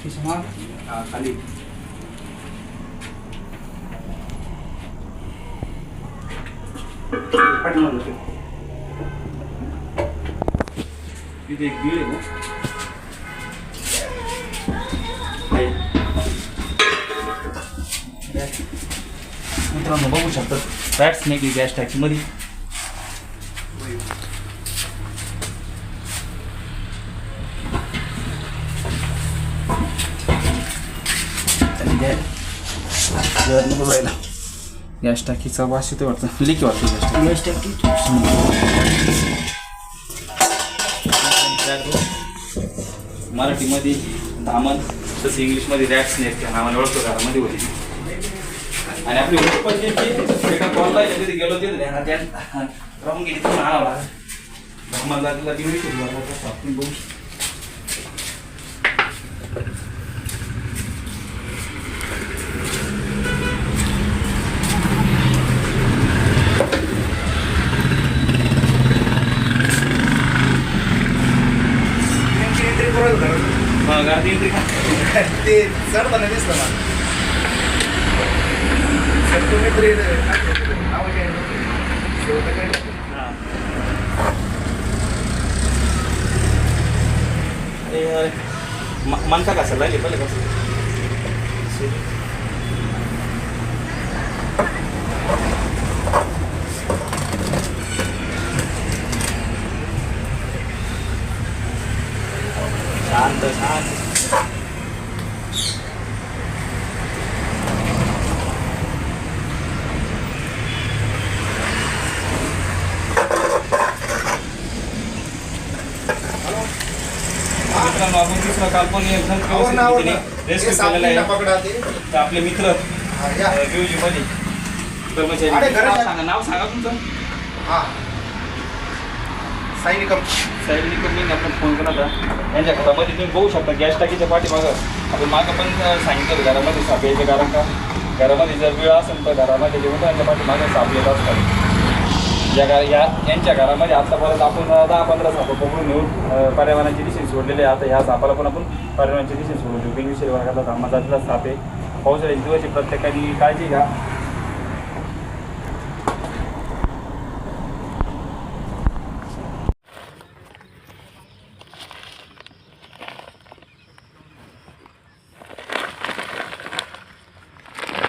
हा हा खाली पाठीमागं तिथे एक बीळ आहे मित्रांनो बघू शकतात रॅट स्नेक गॅस टाकीमध्ये आणि गॅस टाकीचा वास येतो वाटतं. लिकी वाटतं गॅस टाकी. गॅस मराठीमध्ये धामण तसं इंग्लिशमध्ये रॅट स्नेक या नावाने ओळखतो घरामध्ये होती आणि आपली उत्पत्ती ती एका कॉलला तिथे गेलो ध्यान राहून गेली तर आणावं लागेल धामण लागला दिवशी आपण बघू मग गाडी का? ते चढताना दिसलं मला. सर तुम्ही तरी नाव काय? शेवटं काय हा. अरे अरे म- मनका कसं लागली पहिले कसं शांत शांत आपण दुसरा काल्पनिक एकदम ना रेस्क्यू हे केलेला आहे तर आपले मित्र हा, मध्ये कर्मचारी नाव सांगा तुमचं हा सैनिकम साहेब कंपनीने आपण फोन केला होता यांच्या घरामध्ये तुम्ही बघू शकता गॅस टाकीच्या पाठीमागं. आपण मागं पण सांगितलं घरामध्ये साप यायचं कारण का? घरामध्ये जर वेळ असेल तर घरामध्ये जेवण यांच्या पाठीमागं साप येत असतात. या घरा या यांच्या घरामध्ये आतापर्यंत आपण दहा पंधरा साप पकडून नेऊन पर्यावरणाच्या पर्यावरणाची दिशेने सोडलेले आता ह्या सापाला पण आपण पर्यावरणाची दिशेने सोडू बिनविषयी वर्गातला धामा जातीला साप आहे. पावसाळ्याच्या दिवशी प्रत्येकाने काळजी घ्या.